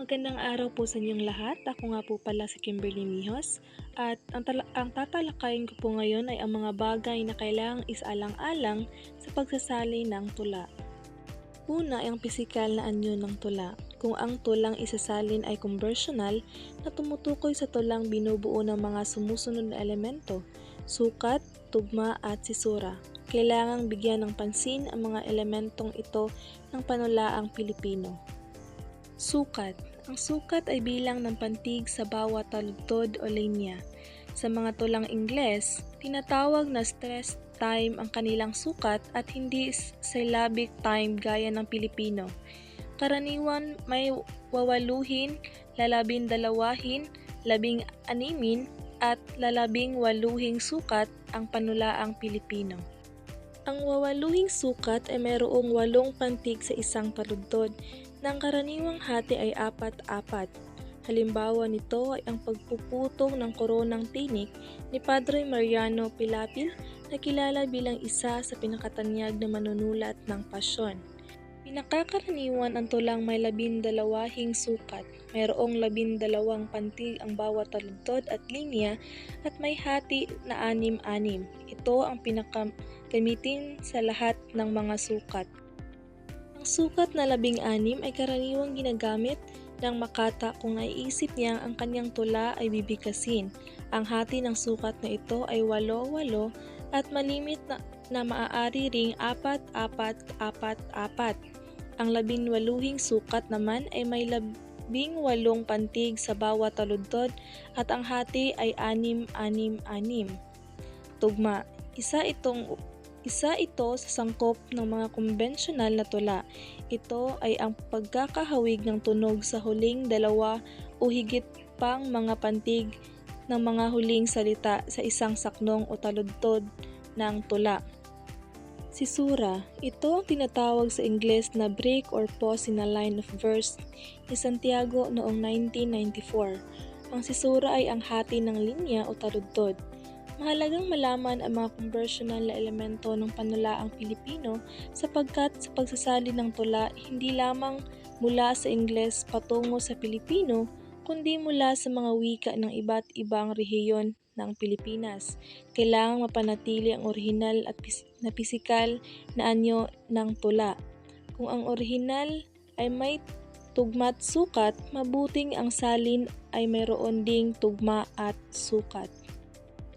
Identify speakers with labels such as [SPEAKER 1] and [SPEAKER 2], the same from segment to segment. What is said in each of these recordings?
[SPEAKER 1] magandang araw po sa inyong lahat. Ako nga po pala si Kimberly Mijos at ang, ang tatalakayin ko po ngayon ay ang mga bagay na kailangang isaalang-alang sa pagsasali ng tula. Una ay ang pisikal na anyo ng tula. Kung ang tulang isasalin ay conversional na tumutukoy sa tulang binubuo ng mga sumusunod na elemento, sukat, tugma at sisura. Kailangang bigyan ng pansin ang mga elementong ito ng panulaang Pilipino. Sukat. Ang sukat ay bilang ng pantig sa bawat taludtod o linya. Sa mga tulang Ingles, tinatawag na stress time ang kanilang sukat at hindi syllabic time gaya ng Pilipino. Karaniwan may wawaluhin, lalabing dalawahin, labing animin, at lalabing waluhing sukat ang panulaang Pilipino. Ang wawaluhing sukat ay mayroong walong pantig sa isang taludtod nang karaniwang hati ay apat-apat. Halimbawa nito ay ang pagpuputong ng koronang tinik ni Padre Mariano Pilapil na kilala bilang isa sa pinakatanyag na manunulat ng pasyon. Pinakakaraniwan ang tulang may labindalawahing sukat. Mayroong labindalawang pantig ang bawat taludtod at linya at may hati na anim-anim. Ito ang pinakagamitin sa lahat ng mga sukat. Ang sukat na labing-anim ay karaniwang ginagamit ng makata kung naiisip niyang ang kanyang tula ay bibigkasin. Ang hati ng sukat na ito ay walo-walo at malimit na, na maaari ring apat-apat-apat-apat. Ang labinwaluhing sukat naman ay may labing walong pantig sa bawat taludtod at ang hati ay anim-anim-anim. Tugma, isa itong isa ito sa sangkop ng mga konbensyonal na tula. Ito ay ang pagkakahawig ng tunog sa huling dalawa o higit pang mga pantig ng mga huling salita sa isang saknong o taludtod ng tula. Sisura, ito ang tinatawag sa Ingles na break or pause in a line of verse ni Santiago noong 1994. Ang sisura ay ang hati ng linya o taludtod. Mahalagang malaman ang mga conversional na elemento ng panulaang Pilipino sapagkat sa pagsasali ng tula hindi lamang mula sa Ingles patungo sa Pilipino kundi mula sa mga wika ng iba't ibang rehiyon ng Pilipinas. Kailangang mapanatili ang orihinal at pis- na pisikal na anyo ng tula. Kung ang orihinal ay may tugma't sukat, mabuting ang salin ay mayroon ding tugma at sukat.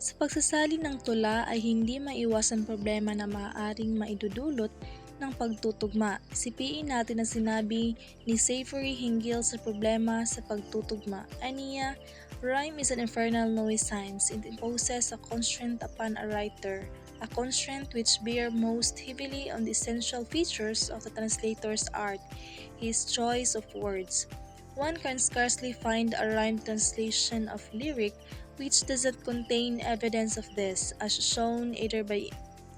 [SPEAKER 1] Sa pagsasali ng tula ay hindi maiwasan problema na maaaring maidudulot ng pagtutugma. Sipiin natin ang sinabi ni Savory hinggil sa problema sa pagtutugma. Aniya, rhyme is an infernal nuisance. It imposes a constraint upon a writer, a constraint which bear most heavily on the essential features of the translator's art, his choice of words. One can scarcely find a rhyme translation of lyric which does not contain evidence of this, as shown either by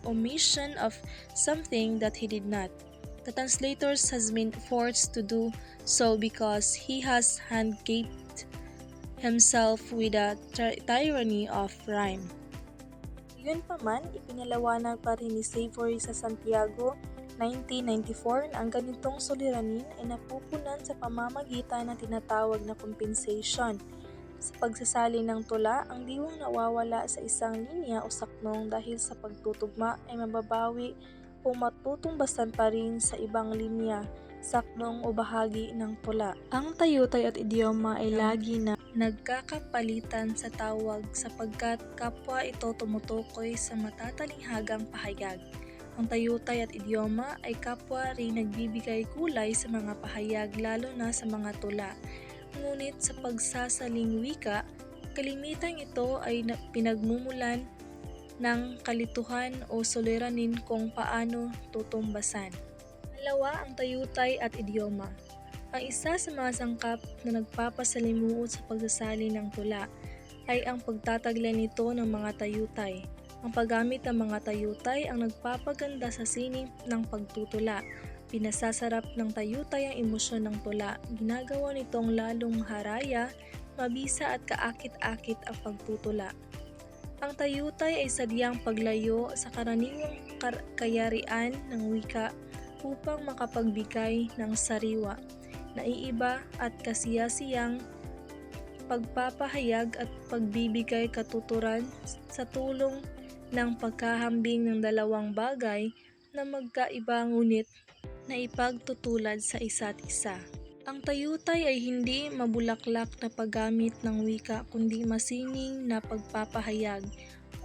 [SPEAKER 1] omission of something that he did not. The translator has been forced to do so because he has handgaped himself with ty- tyranny of rhyme. Yun pa man, ipinalawanag pa rin ni Savory sa Santiago 1994 na ang ganitong suliranin ay napupunan sa pamamagitan ng tinatawag na compensation. Sa pagsasali ng tula, ang diwang nawawala sa isang linya o saknong dahil sa pagtutugma ay mababawi o matutumbasan pa rin sa ibang linya, saknong o bahagi ng tula. Ang tayutay at idioma ay lagi na nagkakapalitan sa tawag sapagkat kapwa ito tumutukoy sa matatalinghagang pahayag. Ang tayutay at idioma ay kapwa rin nagbibigay kulay sa mga pahayag lalo na sa mga tula. Ngunit sa pagsasaling wika, kalimitan ito ay na- pinagmumulan ng kalituhan o suliranin kung paano tutumbasan. Dalawa ang tayutay at idioma. Ang isa sa mga sangkap na nagpapasalimuot sa pagsasali ng tula ay ang pagtataglan nito ng mga tayutay. Ang paggamit ng mga tayutay ang nagpapaganda sa sining ng pagtutula. Pinasasarap ng tayutay ang emosyon ng tula. Ginagawa nitong lalong haraya, mabisa at kaakit-akit ang pagtutula. Ang tayutay ay sadyang paglayo sa karaniwang kar- kayarian ng wika upang makapagbigay ng sariwa. naiiba at kasiyasiyang pagpapahayag at pagbibigay katuturan sa tulong ng pagkahambing ng dalawang bagay na magkaiba ngunit na ipagtutulad sa isa't isa. Ang tayutay ay hindi mabulaklak na paggamit ng wika kundi masining na pagpapahayag.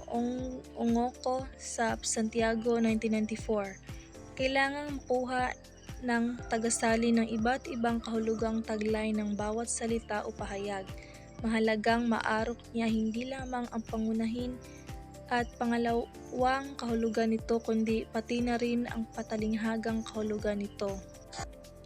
[SPEAKER 1] Ong Ongoko sa Santiago 1994. Kailangang makuha ng tagasali ng iba't ibang kahulugang taglay ng bawat salita o pahayag. Mahalagang maarok niya hindi lamang ang pangunahin at pangalawang kahulugan nito kundi pati na rin ang patalinghagang kahulugan nito.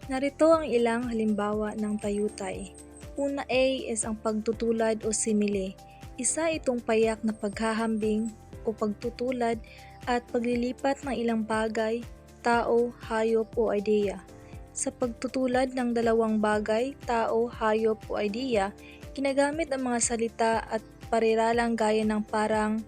[SPEAKER 1] Narito ang ilang halimbawa ng tayutay. Una A is ang pagtutulad o simile. Isa itong payak na paghahambing o pagtutulad at paglilipat ng ilang bagay, tao, hayop o ideya. Sa pagtutulad ng dalawang bagay, tao, hayop o ideya, ginagamit ang mga salita at pariralang gaya ng parang,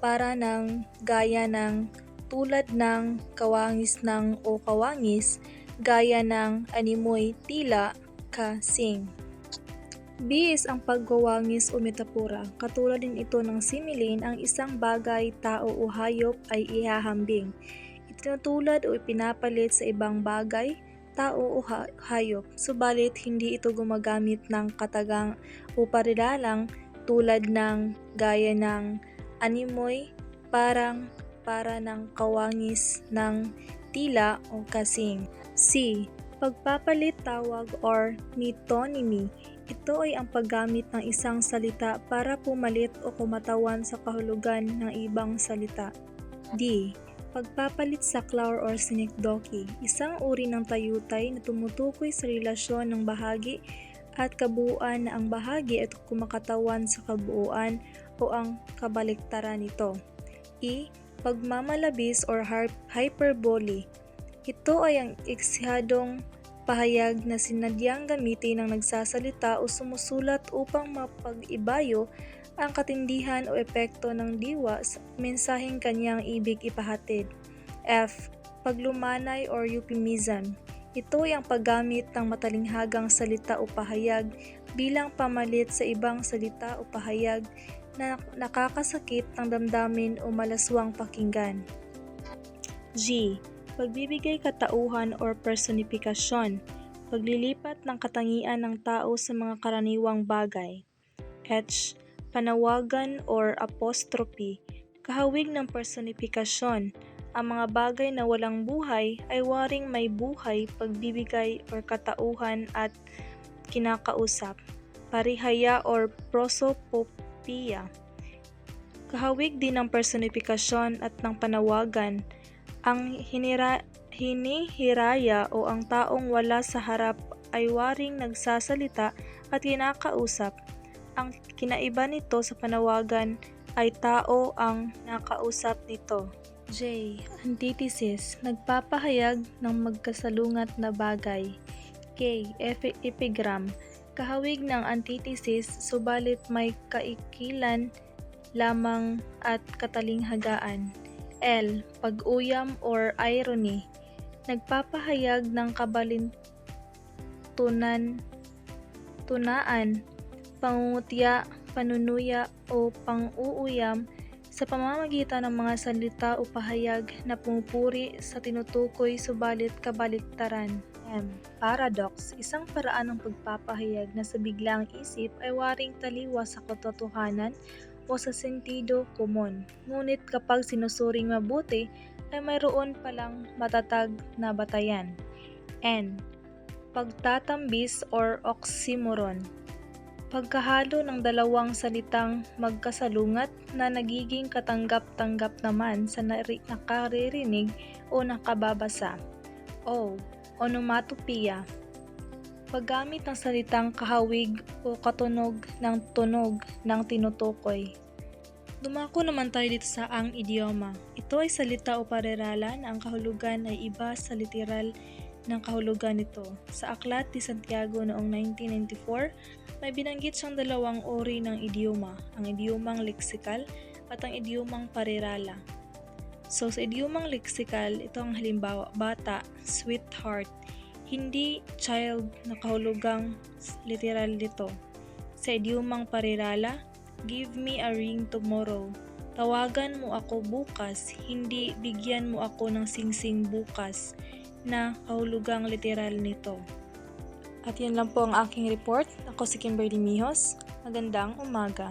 [SPEAKER 1] para ng, gaya ng, tulad ng, kawangis ng o kawangis, gaya ng, animoy, tila, kasing. B is ang pagwawangis o metapora. Katulad din ito ng similin, ang isang bagay, tao o hayop ay ihahambing. Itinutulad o ipinapalit sa ibang bagay, tao o ha- hayop. Subalit hindi ito gumagamit ng katagang o parilalang tulad ng gaya ng animoy, parang, para ng kawangis ng tila o kasing. C. Pagpapalit tawag or metonymy. Ito ay ang paggamit ng isang salita para pumalit o kumatawan sa kahulugan ng ibang salita. D. Pagpapalit saklaw or sinekdoki. Isang uri ng tayutay na tumutukoy sa relasyon ng bahagi at kabuuan na ang bahagi at kumakatawan sa kabuuan o ang kabaliktaran nito. E. Pagmamalabis or hyperbole. Ito ay ang eksihadong pahayag na sinadyang gamitin ng nagsasalita o sumusulat upang mapag-ibayo ang katindihan o epekto ng diwa sa mensaheng kanyang ibig ipahatid. F. Paglumanay or euphemism. Ito ay ang paggamit ng matalinghagang salita o pahayag bilang pamalit sa ibang salita o pahayag na nakakasakit ng damdamin o malaswang pakinggan. G. Pagbibigay katauhan or personifikasyon. Paglilipat ng katangian ng tao sa mga karaniwang bagay. H. Panawagan or apostrophe. Kahawig ng personifikasyon. Ang mga bagay na walang buhay ay waring may buhay, pagbibigay or katauhan at kinakausap. Parihaya or prosopopeia. Kahawig din ng personifikasyon at ng panawagan ang hinira, hinihiraya o ang taong wala sa harap ay waring nagsasalita at kinakausap. Ang kinaiba nito sa panawagan ay tao ang nakausap nito. J. Antithesis. Nagpapahayag ng magkasalungat na bagay. K. Epi- epigram. Kahawig ng antithesis subalit may kaikilan lamang at katalinghagaan. L. Pag-uyam or irony. Nagpapahayag ng kabalintunan, tunaan, pangungutya, panunuya o pang-uuyam sa pamamagitan ng mga salita o pahayag na pumupuri sa tinutukoy subalit kabaliktaran. M. Paradox, isang paraan ng pagpapahayag na sa biglang isip ay waring taliwa sa katotohanan o sa sentido komon. Ngunit kapag sinusuring mabuti, ay mayroon palang matatag na batayan. N. Pagtatambis or oxymoron. Pagkahalo ng dalawang salitang magkasalungat na nagiging katanggap-tanggap naman sa nakaririnig o nakababasa. O. Onomatopoeia. Paggamit ng salitang kahawig o katunog ng tunog ng tinutukoy. Dumako naman tayo dito sa ang idioma. Ito ay salita o pareralan na ang kahulugan ay iba sa literal ng kahulugan nito. Sa Aklat ni Santiago noong 1994, may binanggit siyang dalawang uri ng idioma, ang idiomang leksikal at ang idiomang parerala. So sa idiomang leksikal, ito ang halimbawa, bata, sweetheart, Hindi child na kahulugang literal dito. Sa idiomang parirala, give me a ring tomorrow. Tawagan mo ako bukas, hindi bigyan mo ako ng singsing bukas na kahulugang literal nito. At yan lang po ang aking report. Ako si Kimberly Mihos. Magandang umaga.